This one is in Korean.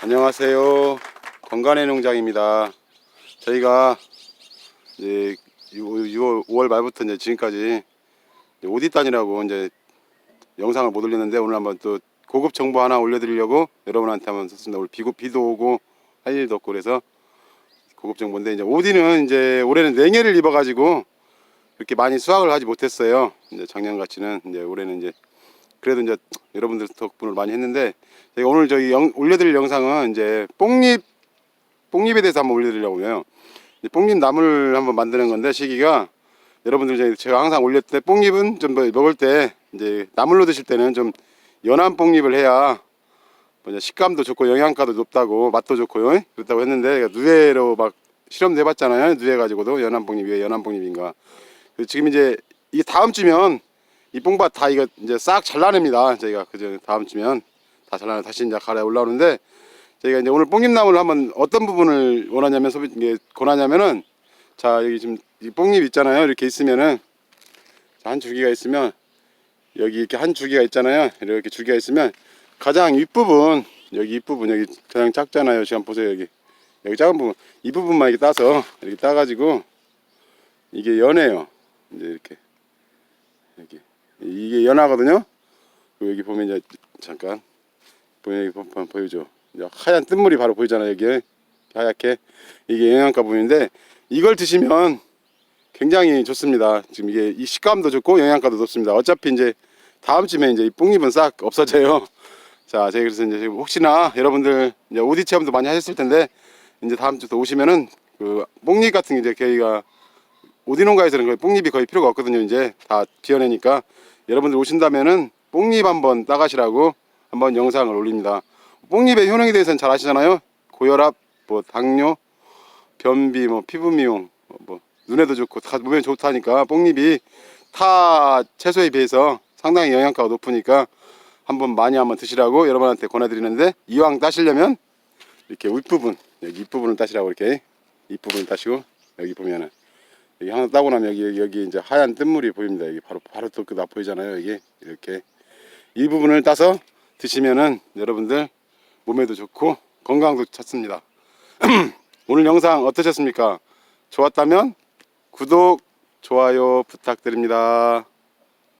안녕하세요. 건강의 농장입니다. 저희가 이제 6월, 5월 말부터 이제 지금까지 오디단이라고 이제 영상을 못 올렸는데 오늘 한번 또 고급 정보 하나 올려드리려고 여러분한테 한번 썼습니다. 오늘 비고 비도 오고 할 일도 없고 그래서 고급 정보인데 이제 오디는 이제 올해는 냉해를 입어가지고 그렇게 많이 수확을 하지 못했어요. 이제 작년 같이는 이제 올해는 이제 그래도 이제 여러분들 덕분을 많이 했는데 오늘 저희 영- 올려드릴 영상은 이제 뽕잎 뽕잎에 대해서 한번 올려드리려고 해요. 이제 뽕잎 나물 한번 만드는 건데 시기가 여러분들 제가 항상 올릴 때 뽕잎은 좀더 먹을 때 이제 나물로 드실 때는 좀 연한 뽕잎을 해야 뭐냐 식감도 좋고 영양가도 높다고 맛도 좋고요 그렇다고 했는데 누에로 막 실험도 해봤잖아요 누에 가지고도 연한 뽕잎이 왜 연한 뽕잎인가 지금 이제 이게 다음 주면 이 뽕밭 다 이거 이제 싹 잘라냅니다. 저희가 그저 다음 주면 다 잘라내 다시 이제 가래 올라오는데 저희가 이제 오늘 뽕잎나무를 한번 어떤 부분을 원하냐면 소비 이게 권하냐면은 자 여기 지금 이 뽕잎 있잖아요. 이렇게 있으면은 자, 한 줄기가 있으면 여기 이렇게 한 줄기가 있잖아요. 이렇게 줄기가 있으면 가장 윗부분 여기 윗부분 여기 가장 작잖아요. 지금 보세요 여기. 여기 작은 부분. 이 부분만 이렇게 따서 이렇게 따가지고 이게 연해요 이제 이렇게 여기 이게 연하거든요? 그리고 여기 보면 이제 잠깐 보여 보여줘. 하얀 뜬물이 바로 보이잖아요 여기 하얗게. 이게 영양가 부분인데 이걸 드시면 굉장히 좋습니다. 지금 이게 이 식감도 좋고 영양가도 좋습니다. 어차피 이제 다음 주면 이제 이 뽕잎은 싹 없어져요. 자, 제가 그래서 이제 혹시나 여러분들 이제 오디 체험도 많이 하셨을 텐데 이제 다음 주도 오시면은 그 뽕잎 같은 게 이제 저희가 오디 농가에서는 거의 뽕잎이 거의 필요가 없거든요. 이제 다 비워내니까 여러분들 오신다면은 뽕잎 한번 따가시라고 한번 영상을 올립니다. 뽕잎의 효능에 대해서는 잘 아시잖아요. 고혈압, 뭐 당뇨, 변비, 뭐 피부 미용, 뭐 눈에도 좋고 다 몸에 좋다니까 뽕잎이 타 채소에 비해서 상당히 영양가가 높으니까 한번 많이 한번 드시라고 여러분한테 권해드리는데 이왕 따시려면 이렇게 윗부분 여기 윗부분을 따시라고 이렇게 윗부분을 따시고 여기 보면은 여기 하나 따고 나면 여기 여기 이제 하얀 뜬물이 보입니다. 여기 바로 바로 또그나 보이잖아요 여기. 이렇게. 이 부분을 따서 드시면은 여러분들 몸에도 좋고 건강도 찾습니다. 오늘 영상 어떠셨습니까? 좋았다면 구독 좋아요 부탁드립니다